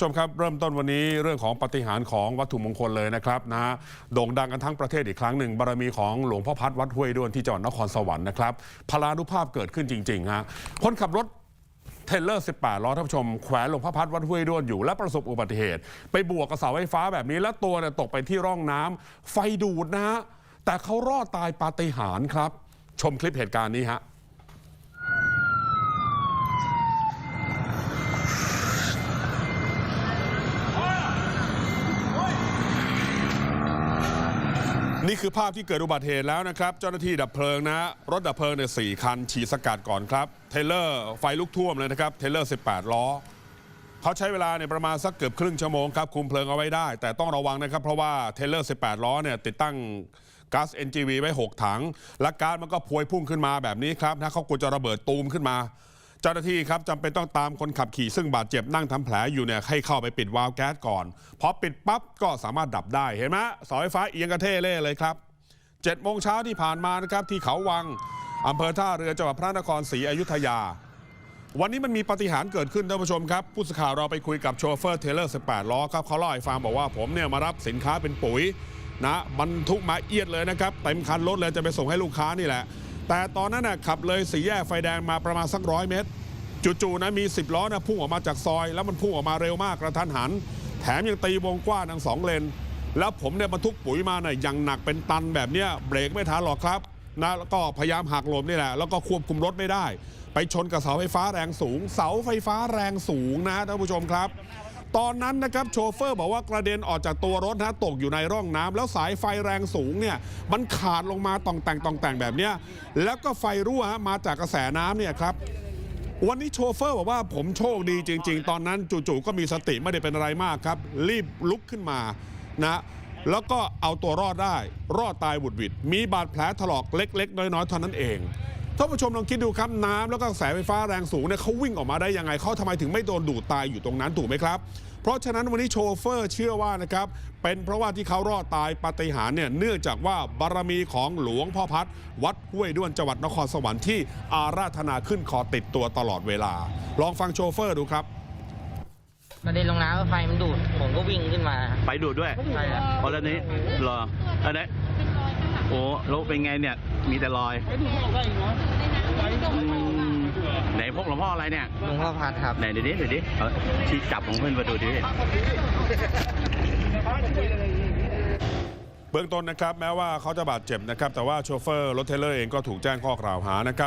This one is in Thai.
ชมครับเริ่มต้นวันนี้เรื่องของปฏิหารของวัตถุมงคลเลยนะครับนะโด่งดังกันทั้งประเทศอีกครั้งหนึ่งบารมีของหลวงพ่อพัดวัดห้วยด้วนที่จังหวัดนครสวรรค์นะครับพลานุภาพเกิดขึ้นจริงๆฮะคนขับรถเทเลอร์ 18 ล้อท่านผู้ชมแขวนหลวงพ่อพัดวัดห้วยด้วนอยู่และประสบอุบัติเหตุ ไปบวกกับเสาไฟฟ้าแบบนี้แล้วตัวเนี่ยตกไปที่ร่องน้ำไฟดูดนะฮะแต่เขารอดตายปาฏิหาริย์ครับ ชมคลิปเหตุการณ์นี้ฮะ นี่คือภาพที่เกิดอุบัติเหตุแล้วนะครับ เจ้าหน้าที่ดับเพลิงนะ รถดับเพลิงเนี่ยสี่คัน ฉีดสกัดก่อนครับ เทเลอร์ไฟลุกท่วมเลยนะครับ เทเลอร์ 18 ล้อ เขาใช้เวลาเนี่ยประมาณสักเกือบครึ่งชั่วโมงครับ คุมเพลิงเอาไว้ได้ แต่ต้องระวังนะครับ เพราะว่าเทเลอร์ 18 ล้อเนี่ยติดตั้งก๊าซ NGV ไว้ 6 ถัง และก๊าซมันก็พวยพุ่งขึ้นมาแบบนี้ครับนะเขากลัวจะระเบิดตูมขึ้นมา เจ้าหน้าที่ครับจำเป็นต้องตามคนขับขี่ซึ่งบาดเจ็บนั่งทำแผลอยู่เนี่ยให้เข้าไปปิดวาล์วแก๊สก่อนพอปิดปั๊บก็สามารถดับได้เห็นไหมเสาไฟฟ้าเอียงกระเท่เล่เลยครับ7โมงเช้าที่ผ่านมานะครับที่เขาวังอำเภอท่าเรือจังหวัดพระนครศรีอยุธยา วันนี้มันมีปาฏิหารย์เกิดขึ้นท่านผู้ชมครับ ผู้สื่อข่าวเราไปคุยกับโชเฟอร์เทเลอร์18ล้อครับเขาเล่าให้ฟังบอกว่าผมเนี่ยมารับสินค้าเป็นปุ๋ยนะบรรทุกมาเอียดเลยนะครับเต็มคันรถเลยจะไปส่งให้ลูกค้านี่แหละ แต่ตอนนั้นน่ะขับเลยสี่แยกไฟแดงมาประมาณสักร้อยเมตรจู่ๆนะมี 10 ล้อนะพุ่งออกมาจากซอย แล้วมันพุ่งออกมาเร็วมากกระทันหัน แถมยังตีวงกว้างทั้งสองเลน แล้วผมเนี่ยบรรทุกปุ๋ยมาเนี่ยอย่างหนักเป็นตันแบบเนี้ยเบรกไม่ทันหรอกครับนะแล้วก็พยายามหักหลบนี่แหละ แล้วก็ควบคุมรถไม่ได้ ไปชนกับเสาไฟฟ้าแรงสูง เสาไฟฟ้าแรงสูงนะท่านผู้ชมครับ ตอนนั้นนะครับโชเฟอร์บอกว่ากระเด็นออกจากตัวรถนะตกอยู่ในร่องน้ำแล้วสายไฟแรงสูงเนี่ยมันขาดลงมาต่องแต่งต่องแต่งแบบเนี้ยแล้วก็ไฟรั่วฮะมาจากกระแสน้ำเนี่ยครับวันนี้โชเฟอร์บอกว่าผมโชคดีจริง ๆ ตอนนั้นจู่ๆก็มีสติไม่ได้เป็นอะไรมากครับ รีบลุกขึ้นมานะแล้วก็เอาตัวรอดได้ รอดตายบุดหวิดมีบาดแผลถลอกเล็ก ๆ น้อยๆเท่านั้นเอง ท่านผู้ชมลองคิดดูครับน้ำแล้วก็กระแสไฟฟ้าแรงสูงเนี่ยเขาวิ่งออกมาได้ยังไงเขาทำไมถึงไม่โดนดูดตายอยู่ตรงนั้นถูกไหมครับ เพราะฉะนั้นวันนี้โชเฟอร์เชื่อว่านะครับเป็นเพราะว่าที่เขารอดตายปาฏิหาริย์เนี่ยเนื่องจากว่าบารมีของหลวงพ่อพัด วัดห้วยด้วนจังหวัดนครสวรรค์ที่อาราธนาขึ้นคอติดตัวตลอดเวลา ลองฟังโชเฟอร์ดูครับกระเด็นลงน้ำแล้วไฟมันดูด ผมก็วิ่งขึ้นมาไฟดูดด้วยใช่ครับ พอแล้วนี้เหรออันนี้ โอ้แล้วเป็นไงเนี่ย มีแต่รอยอืมไหนพวกหลวงพ่ออะไรเนี่ย หลวงพ่อพัดครับ ไหนเดี๋ยวดิเดี๋ยวดิเอาชี้จับของเพื่อนมาดูดิ เบื้องต้นนะครับแม้ว่าเขาจะบาดเจ็บนะครับแต่ว่าโชเฟอร์รถเทรลเลอร์เองก็ถูกแจ้งข้อกล่าวหานะครับ